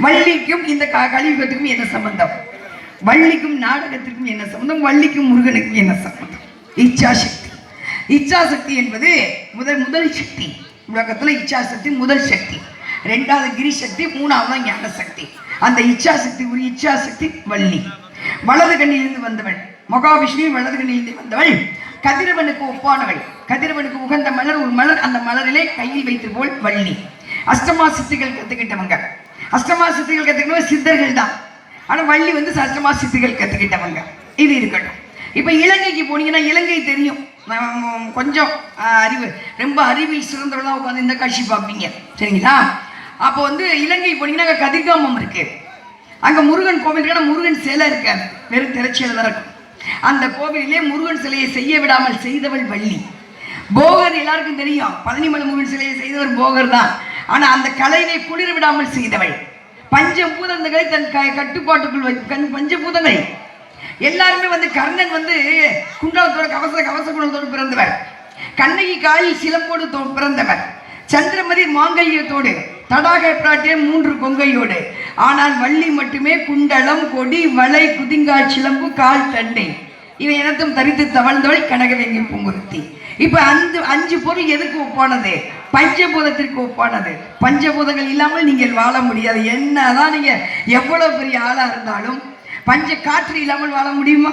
வள்ளிக்கும் இந்த க- கலியுகத்துக்கும் என்ன சம்பந்தம்? வள்ளிக்கும் நாடகத்திற்கும் என்ன சம்பந்தம்? வள்ளிக்கும் முருகனுக்கும் என்ன சம்பந்தம்? இச்சாசக்தி. இச்சாசக்தி என்பது முதல் முதல் சக்தி. உலகத்தில் இச்சாசக்தி முதல் சக்தி. ரெண்டாவது கிரி சக்தி மூணாவது ஞான சக்தி அந்த இச்சாசக்தி ஒரு இச்சாசக்தி வள்ளி. வலது கண்ணிலிருந்து வந்தவள். மகாவிஷ்ணு வலது கண்ணிலிருந்து வந்தவள். கதிரவனுக்கு ஒப்பானவள். கதிரவனுக்கு உகந்த மலர் ஒரு மலர் அந்த மலரிலே கையில் வைத்து போல் வள்ளி. அஷ்டமா சித்திகள் கற்றுக்கிட்டவங்க அஷ்டமா சித்திகள் கற்றுக்கிட்டவங்க சித்தர்கள் தான் ஆனால் வள்ளி வந்து அஷ்டமா சித்திகள் கற்றுக்கிட்டவங்க இது இருக்கட்டும். இப்போ இலங்கைக்கு போனீங்கன்னா இலங்கை தெரியும். கொஞ்சம் அறிவு ரொம்ப அறிவில் சிறந்தவர்களாக உட்காந்து இந்த காட்சி பார்ப்பீங்க. சரிங்களா? அப்போ வந்து இலங்கை போனீங்கன்னா அங்கே கதிர்காமம் இருக்கு. அங்கே முருகன் கோவில் இருக்கு முருகன் சிலை இருக்காது. வெறும் திரைச்சியில் தான் இருக்கும். அந்த கோவிலிலே முருகன் சிலையை செய்ய விடாமல் செய்தவள் வள்ளி. போகர் எல்லாருக்கும் தெரியும். பழனிமலை முருகன் சிலையை செய்தவர் போகர் தான். ஆனால் அந்த கலையை குளிர் விடாமல் செய்தவள். பஞ்சபூதங்களை தன் க- கட்டுப்பாட்டுக்குள் வை கண் எல்லாருமே வந்து கர்ணன் வந்து குண்டலத்தோட கவச கவச குண்டலத்தோடு பிறந்தவர். கண்ணகி காலில் சிலம்போடு தோ- பிறந்தவர். சந்திரமதி மாங்கல்யத்தோடு தடாக பிராட்டிய மூன்று கொங்கையோடு. ஆனால் வள்ளி மட்டுமே குண்டலம் கொடி வளை குதிங்கால் சிலம்பு கால் தண்டை. இவை எனத்தும் தரித்து தவழ்ந்தவள் கனகவேங்கி பூங்குருத்தி இப்போ அந்த அஞ்சு பொருள் எதுக்கு போனது பஞ்சபூதத்திற்கு ஒப்பானது. பஞ்சபூதங்கள் இல்லாமல் நீங்கள் வாழ முடியாது. என்னதான் நீங்க எவ்வளவு பெரிய ஆளா இருந்தாலும் பஞ்ச காற்று இல்லாமல் வாழ முடியுமா?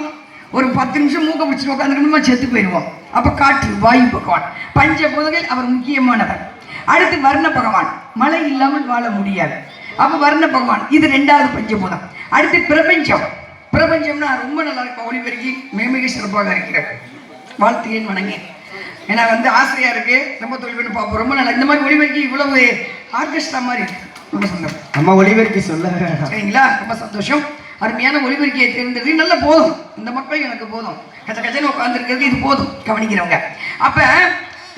ஒரு பத்து நிமிஷம் மூக்க பிடிச்சிட்டு உட்காந்துக்கணுமா செத்து போயிடுவோம். அப்ப காற்று வாயு பகவான். பஞ்சபூதங்கள் அவர் முக்கியமானவர். அடுத்து வர்ண பகவான். மழை இல்லாமல் வாழ முடியாது. அப்ப வர்ண பகவான். இது ரெண்டாவது பஞ்சபூதம். அடுத்து பிரபஞ்சம். பிரபஞ்சம்னா ரொம்ப நல்லா இருக்கும். ஒளிபெருக்கி மேமிக சிறப்பாக இருக்கிறது. வாழ்த்துகிறேன் வணங்கி. ஏன்னா வந்து ஆசையா இருக்கு. ரொம்ப தொழில் பண்ணி பார்ப்போம். ரொம்ப நல்லா இந்த மாதிரி ஒளிபெருக்கி இவ்வளவு ஆர்கெஸ்ட்ரா மாதிரி ரொம்ப சந்தோஷம். அம்மா ஒளிபெருக்கி சொல்ல. சரிங்களா? ரொம்ப சந்தோஷம். அருமையான ஒளிபெருக்கியை தேர்ந்தெடுத்து நல்ல போதும். இந்த மக்கள் எனக்கு போதும். கச்ச கச்சன்னு உட்காந்துருக்கிறது இது போதும் கவனிக்கிறவங்க. அப்ப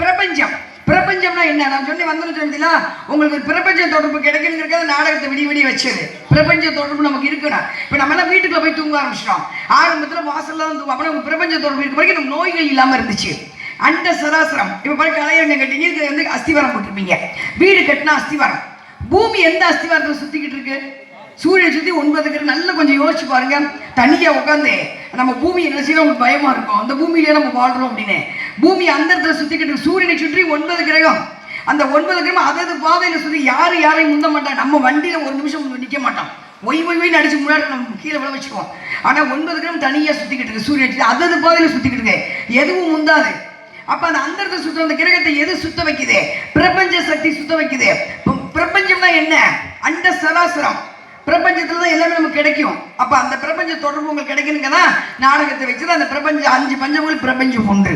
பிரபஞ்சம். பிரபஞ்சம்னா என்ன? நான் சொன்னேன் வந்தோன்னு சொன்னீங்களா உங்களுக்கு பிரபஞ்ச தொடர்பு கிடைக்கணுங்கிறத நாடகத்தை விடி விடி வச்சது. பிரபஞ்ச தொடர்பு நமக்கு இருக்கணும் இப்போ நம்ம எல்லாம் வீட்டுக்குள்ள போய் தூங்க ஆரம்பிச்சிட்டோம். ஆரம்பத்தில் வாசல்ல தான் தூங்க அப்புறம் பிரபஞ்ச தொடர்பு இருக்க வரைக்கும் நம்ம நோய்கள் இல்லாமல் இருந்துச்சு. அண்ட சராசரம் இப்போ பாரு கலையரங்க கட்டிங்க? இது வந்து அஸ்திவாரம் போட்டிருப்பீங்க. வீடு கட்டினா அஸ்திவாரம். பூமி எந்த அஸ்திவாரத்தில் சுத்திக்கிட்டு இருக்கு? சூரியனை சுத்தி ஒன்பது கிரகம். நல்லா கொஞ்சம் யோசிச்சு பாருங்க. தனியா உட்காந்து நம்ம பூமி என்ன செய்யணும் உங்களுக்கு பயமா இருக்கும். அந்த பூமியிலே நம்ம வாழ்றோம் அப்படின்னு. பூமி அந்த இடத்துல சுத்திக்கிட்டு இருக்கு. சூரியனை சுற்றி ஒன்பது கிரகம். அந்த ஒன்பது கிரகம் அதது பாதையில சுத்தி யாரும் யாரையும் முந்த மாட்டாங்க நம்ம வண்டியில ஒரு நிமிஷம் நிக்க மாட்டோம் ஒய் ஒய் ஒய் அடிச்சு முன்னாடி நம்ம கீழே விழ வச்சுக்குவோம் ஆனா ஒன்பது கிரகம் தனியா சுத்திக்கிட்டு இருக்கு. சூரியனை அதது பாதையில சுத்திக்கிட்டு இருக்கு. எதுவும் முந்தாது. அப்ப அந்த அந்தரத்தை சுத்த அந்த கிரகத்தை எது சுத்த வைக்குது? பிரபஞ்ச சக்தி சுத்த வைக்குது. பிரபஞ்சம்னா என்ன? அண்ட சராசரம். பிரபஞ்சத்துல தான் எல்லாமே நமக்கு கிடைக்கும். அப்ப அந்த பிரபஞ்ச தொடர்பு உங்களுக்கு கிடைக்கணுங்க தான் நாடகத்தை வச்சு அந்த பிரபஞ்ச அஞ்சு பஞ்சங்கள் பிரபஞ்சம் ஒன்று.